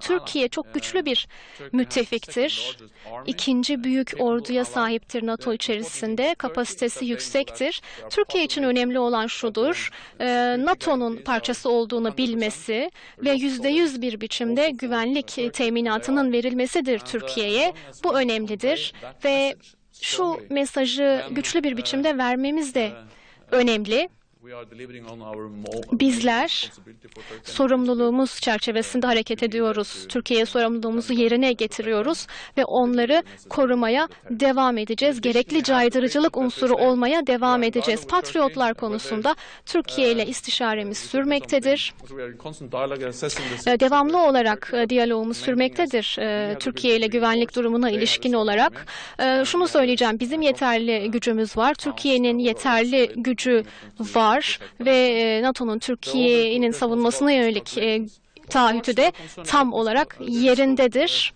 Türkiye çok güçlü bir müttefiktir. İkinci büyük orduya sahiptir NATO içerisinde. Kapasitesi yüksektir. Türkiye için önemli olan şudur. e, NATO'nun parçası olduğunu bilmesi ve yüzde yüz bir biçimde güvenlik teminatının verilmesidir Türkiye'ye. Bu önemlidir ve şu mesajı güçlü bir biçimde vermemiz de önemli. Bizler sorumluluğumuz çerçevesinde hareket ediyoruz. Türkiye'ye sorumluluğumuzu yerine getiriyoruz ve onları korumaya devam edeceğiz. Gerekli caydırıcılık unsuru olmaya devam edeceğiz. Patriotlar konusunda Türkiye ile istişaremiz sürmektedir. E, Devamlı olarak diyalogumuz sürmektedir Türkiye ile güvenlik durumuna ilişkin olarak. Şunu söyleyeceğim, bizim yeterli gücümüz var, Türkiye'nin yeterli gücü var ve e, NATO'nun Türkiye'nin savunmasına yönelik e, taahhütü de tam olarak yerindedir.